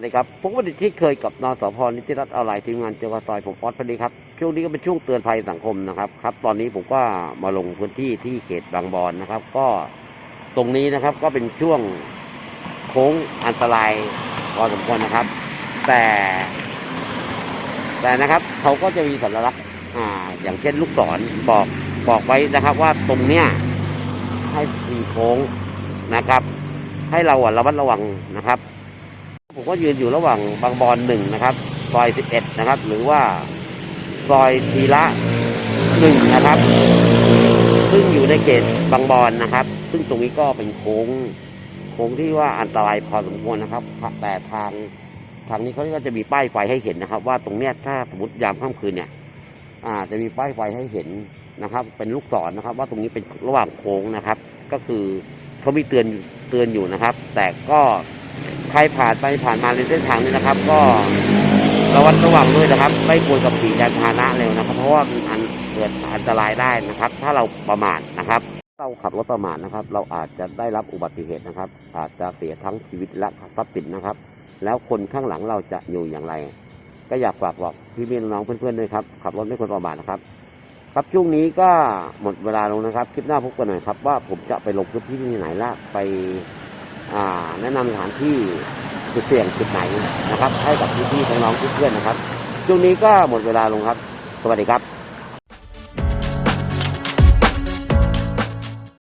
วัสดีครับผมวันนี้ที่เคยกับนสพนิติรัตน์ออนไลน์ทีมงานเจ้าซอยผมฟอสพอดีครับช่วงนี้ก็เป็นช่วงเตือนภัยสังคมนะครับครับ ตอนนี้ผมก็มาลงพื้นที่ที่เขตบางบอนนะครับ ก็ตรงนี้นะครับก็เป็นช่วงโค้งอันตรายพอสมควรนะครับ แต่ แต่นะครับเขาก็จะมีสัญลักษณ์อ่า อย่างเช่นลูกศรบอกบอกไว้นะครับ ว่าตรงเนี้ยให้มีโค้งนะครับ ให้เราอะระมัดระวังนะครับ ผมก็ยืนอยู่ระหว่างบางบอนหนึ่งนะครับ ซอยสิบเอ็ดนะครับ หรือว่า ซอยทีละหนึ่งนะครับ ซึ่งอยู่ในเขตบางบอนนะครับ ซึ่งตรงนี้ก็เป็นโค้ง โค้งที่ว่าอันตรายพอสมควรนะครับ แต่ทางทางนี้เขาก็จะมีป้ายไฟให้เห็นนะครับ ว่าตรงเนี้ยถ้าสมมติยามค่ำคืนเนี่ยอ่าจะมีป้ายไฟให้เห็นนะครับ เป็นลูกศรนะครับ ว่าตรงนี้เป็นระหว่างโค้งนะครับ ก็คือเขามีเตือนเตือนอยู่นะครับ แต่ก็ ใครผ่านไปผ่านมาในเส้นทางนี้นะครับ ก็ระวัดระวังด้วยนะครับ ไม่ควรกับขี่ยานพาหนะเร็วนะครับ เพราะว่ามันอันเกิดอันตรายได้นะครับ ถ้าเราประมาทนะครับเราขับรถประมาทนะครับ เราอาจจะได้รับอุบัติเหตุนะครับ อาจจะเสียทั้งชีวิตและทรัพย์สินนะครับ แล้วคนข้างหลังเราจะอยู่อย่างไร ก็อยากฝากบอกพี่พี่น้องเพื่อนๆด้วยครับขับรถไม่ควรประมาทนะครับครับช่วงนี้ก็หมดเวลาลงนะครับ คลิปหน้าพบกันหน่อยครับว่าผมจะไปลงพื้นที่ที่ไหนละไป แนะนำสถานที่จุดเสี่ยงจุดไหนนะครับ ให้กับพี่ๆน้องๆเพื่อนๆนะครับช่วงนี้ก็หมดเวลาลงครับ สวัสดีครับ